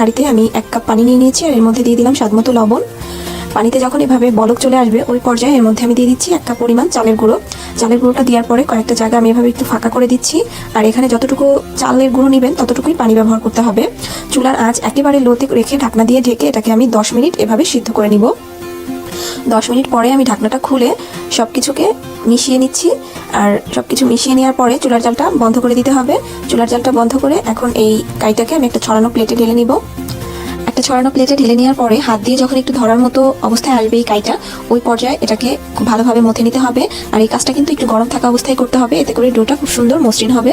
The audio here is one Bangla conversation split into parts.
হাঁড়িতে আমি এক কাপ পানি নিয়ে নিয়েছি, আর এর মধ্যে দিয়ে দিলাম স্বাদমতো লবণ। পানিতে যখন এভাবে বলক চলে আসবে, ওই পর্যায়ে এর মধ্যে আমি দিয়ে দিচ্ছি এক কাপ পরিমাণ চালের গুঁড়ো। চালের গুঁড়োটা দেওয়ার পরে কয়েকটা জায়গা আমি এভাবে একটু ফাঁকা করে দিচ্ছি, আর এখানে যতটুকু চালের গুঁড়ো নেবেন, ততটুকুই পানি ব্যবহার করতে হবে। চুলার আঁচ একেবারে লোতে রেখে ঢাকনা দিয়ে ঢেকে এটাকে আমি দশ মিনিট এভাবে সিদ্ধ করে নিব। দশ মিনিট পরে আমি ঢাকনাটা খুলে সব কিছুকে মিশিয়ে নিচ্ছি। আর সব কিছু মিশিয়ে নেওয়ার পরে চুলার জালটা বন্ধ করে দিতে হবে। চুলার জালটা বন্ধ করে এখন এই কাইটাকে আমি একটা ছড়ানো প্লেটে ঢেলে নিব। একটা ছড়ানো প্লেটে ঢেলে নেওয়ার পরে হাত দিয়ে যখন একটু ধরার মতো অবস্থায় আসবে এই কাইটা, ওই পর্যায়ে এটাকে খুব ভালোভাবে মথে নিতে হবে। আর এই কাজটা কিন্তু একটু গরম থাকা অবস্থায় করতে হবে। এতে করে ডোটা খুব সুন্দর মসৃণ হবে।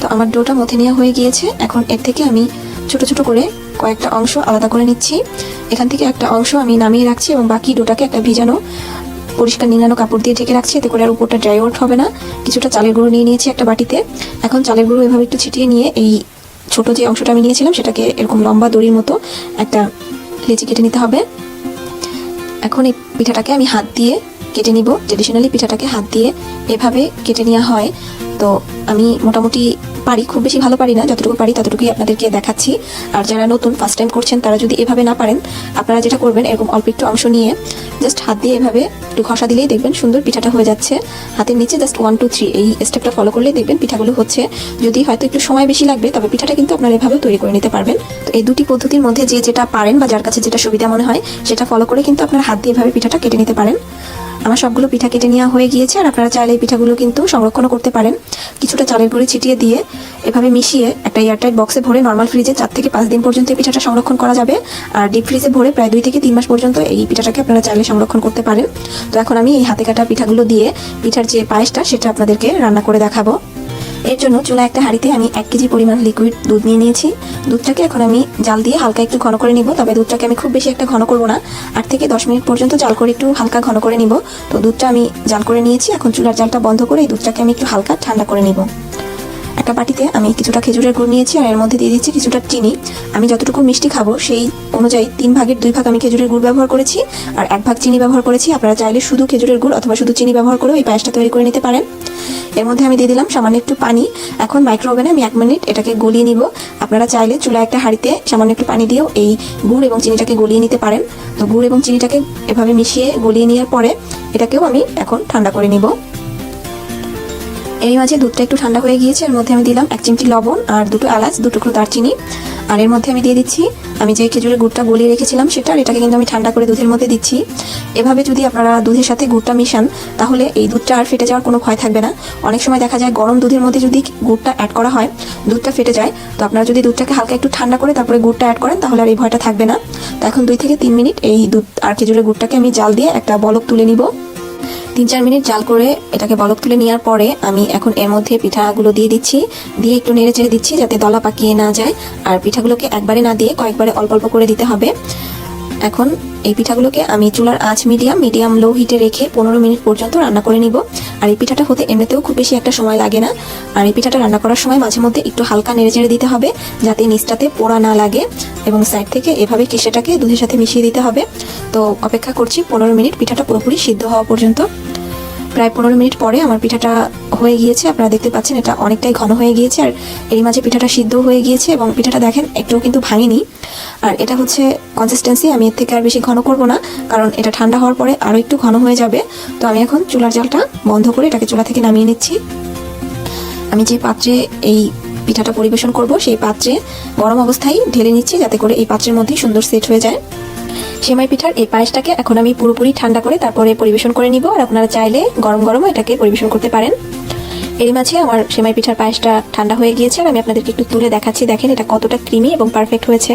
তো আমার ডোটা মথে নেওয়া হয়ে গিয়েছে। এখন এর থেকে আমি ছোট ছোট করে কয়েকটা অংশ আলাদা করে নিচ্ছি। এখান থেকে একটা অংশ আমি নামিয়ে রাখছি এবং বাকি ডোটাকে একটা ভিজানো, পরিষ্কার নিংড়ানো কাপড় দিয়ে ঢেকে রাখছি। এতে করে আর উপরটা ড্রাই আউট হবে না। কিছুটা চালের গুঁড়ো নিয়ে নিয়েছি একটা বাটিতে। এখন চালের গুঁড়ো এভাবে একটু ছিটিয়ে নিয়ে এই ছোট যে অংশটা আমি নিয়েছিলাম, সেটাকে এরকম লম্বা দড়ির মতো একটা লেচি কেটে নিতে হবে। এখন এই পিঠাটাকে আমি হাত দিয়ে কেটে নিব। ট্রেডিশনালি পিঠাটাকে হাত দিয়ে এভাবে কেটে নেওয়া হয়। তো আমি মোটামুটি পারি, খুব বেশি ভালো পারি না, যতটুকু পারি ততটুকুই আপনাদেরকে দেখাচ্ছি। আর যারা নতুন ফার্স্ট টাইম করছেন, তারা যদি এভাবে না পারেন, আপনারা যেটা করবেন, এরকম অল্প একটু অংশ নিয়ে জাস্ট হাত দিয়ে এভাবে একটু ঘষা দিলেই দেখবেন সুন্দর পিঠাটা হয়ে যাচ্ছে। হাতের নিচে জাস্ট ওয়ান টু থ্রি এই স্টেপটা ফলো করলেই দেখবেন পিঠাগুলো হচ্ছে। যদি হয়তো একটু সময় বেশি লাগবে, তবে পিঠাটা কিন্তু আপনারা এভাবে তৈরি করে নিতে পারবেন। তো এই দুটি পদ্ধতির মধ্যে যে যেটা পারেন বা যার কাছে যেটা সুবিধা মনে হয়, সেটা ফলো করে কিন্তু আপনারা হাত দিয়ে এভাবে পিঠাটা কেটে নিতে পারেন। আমার সবগুলো পিঠা কেটে নেওয়া হয়ে গিয়েছে, আর আপনারা চাইলে এই পিঠাগুলো কিন্তু সংরক্ষণও করতে পারেন। কিছুটা চালের গুঁড়ি ছিটিয়ে দিয়ে এভাবে মিশিয়ে একটা এয়ারটাইট বক্সে ভরে নর্মাল ফ্রিজে চার থেকে পাঁচ দিন পর্যন্ত এই পিঠাটা সংরক্ষণ করা যাবে। আর ডিপ ফ্রিজে ভরে প্রায় দুই থেকে তিন মাস পর্যন্ত এই পিঠাটাকে আপনারা চাইলে সংরক্ষণ করতে পারেন। তো এখন আমি এই হাতে কাটা পিঠাগুলো দিয়ে পিঠার যে পায়েসটা, সেটা আপনাদেরকে রান্না করে দেখাবো। এর জন্য চুলা একটা হাঁড়িতে আমি এক কেজি পরিমাণ লিকুইড দুধ নিয়ে নিয়েছি। দুধটাকে এখন আমি জাল দিয়ে হালকা একটু ঘন করে নিব, তবে দুধটাকে আমি খুব বেশি একটা ঘন করব না। আট থেকে দশ মিনিট পর্যন্ত জাল করে একটু হালকা ঘন করে নিব। তো দুধটা আমি জাল করে নিয়েছি, এখন চুলার জালটা বন্ধ করে এই দুধটাকে আমি একটু হালকা ঠান্ডা করে নিব। একটা বাটিতে আমি কিছুটা খেজুরের গুড় নিয়েছি আর এর মধ্যে দিয়ে দিচ্ছি কিছুটা চিনি। আমি যতটুকু মিষ্টি খাব সেই অনুযায়ী তিন ভাগের দুই ভাগ আমি খেজুরের গুড় ব্যবহার করেছি আর এক ভাগ চিনি ব্যবহার করেছি। আপনারা চাইলে শুধু খেজুরের গুড় অথবা শুধু চিনি ব্যবহার করে এই পায়েসটা তৈরি করে নিতে পারেন। এর মধ্যে আমি দিয়ে দিলাম সামান্য একটু পানি। এখন মাইক্রো ওভেনে আমি এক মিনিট এটাকে গলিয়ে নিব। আপনারা চাইলে চুলা একটা হাঁড়িতে সামান্য একটু পানি দিয়েও এই গুড় এবং চিনিটাকে গলিয়ে নিতে পারেন। তো গুড় এবং চিনিটাকে এভাবে মিশিয়ে গলিয়ে নেওয়ার পরে এটাকেও আমি এখন ঠান্ডা করে নিব। এর মাঝে দুধটা একটু ঠান্ডা হয়ে গিয়েছে, এর মধ্যে আমি দিলাম এক চিমটি লবণ আর দুটো এলাচ, দু টুকরো দারচিনি। আর এর মধ্যে আমি দিয়ে দিচ্ছি, আমি যে খেজুরের গুড়টা গলিয়ে রেখেছিলাম সেটা এটাকে কিন্তু আমি ঠান্ডা করে দুধের মধ্যে দিচ্ছি। এভাবে যদি আপনারা দুধের সাথে গুড়টা মিশান, তাহলে এই দুধটা আর ফেটে যাওয়ার কোনো ভয় থাকবে না। অনেক সময় দেখা যায় গরম দুধের মধ্যে যদি গুড়টা অ্যাড করা হয়, দুধটা ফেটে যায়, তো আপনারা যদি দুধটাকে হালকা একটু ঠান্ডা করে তারপরে গুড়টা অ্যাড করেন, তাহলে আর এই ভয়টা থাকবে না। তো এখন দুই থেকে তিন মিনিট এই দুধ আর খেজুরের গুড়টাকে আমি জাল দিয়ে একটা বলক তুলে নিব। তিন চার মিনিট জাল করে এটাকে বলক তুলে নেওয়ার পরে আমি এখন এর মধ্যে পিঠাগুলো দিয়ে দিচ্ছি। দিয়ে একটু নেড়ে চেড়ে দিচ্ছি যাতে দলা পাকিয়ে না যায়। আর পিঠাগুলোকে একবারে না দিয়ে কয়েকবারে অল্প অল্প করে দিতে হবে। এখন এই পিঠাগুলোকে আমি চুলার আঁচ মিডিয়াম মিডিয়াম লো হিটে রেখে পনেরো মিনিট পর্যন্ত রান্না করে নিব। আর এই পিঠাটা হতে এমনিতেও খুব বেশি একটা সময় লাগে না। আর এই পিঠাটা রান্না করার সময় মাঝে মধ্যে একটু হালকা নেড়ে চেড়ে দিতে হবে, যাতে নিচটাতে পোড়া না লাগে এবং সাইড থেকে এভাবে কেসেটাকে দুধের সাথে মিশিয়ে দিতে হবে। তো অপেক্ষা করছি পনেরো মিনিট পিঠাটা পুরোপুরি সিদ্ধ হওয়া পর্যন্ত। প্রায় পনেরো মিনিট পরে আমার পিঠাটা হয়ে গিয়েছে। আপনারা দেখতে পাচ্ছেন এটা অনেকটাই ঘন হয়ে গিয়েছে আর এর মাঝে পিঠাটা সিদ্ধ হয়ে গিয়েছে এবং পিঠাটা দেখেন একটুও কিন্তু ভাঙেনি। আর এটা হচ্ছে কনসিস্টেন্সি আমি এর থেকে আর বেশি ঘন করব না, কারণ এটা ঠান্ডা হওয়ার পরে আরও একটু ঘন হয়ে যাবে। তো আমি এখন চুলার জালটা বন্ধ করে এটাকে চুলা থেকে নামিয়ে নিচ্ছি। আমি যে পাত্রে এই পিঠাটা পরিবেশন করব, সেই পাত্রে গরম অবস্থায় ঢেলে নিচ্ছি যাতে করে এই পাত্রের মধ্যেই সুন্দর সেট হয়ে যায়। সেমাই পিঠার এই পায়েসটাকে এখন আমি পুরোপুরি ঠান্ডা করে তারপরে পরিবেশন করে নিব আর আপনারা চাইলে গরম গরমও এটাকে পরিবেশন করতে পারেন। এর মাঝে আমার সেমাই পিঠার পায়েসটা ঠান্ডা হয়ে গিয়েছে আর আমি আপনাদেরকে একটু তুলে দেখাচ্ছি। দেখেন এটা কতটা ক্রিমি এবং পারফেক্ট হয়েছে।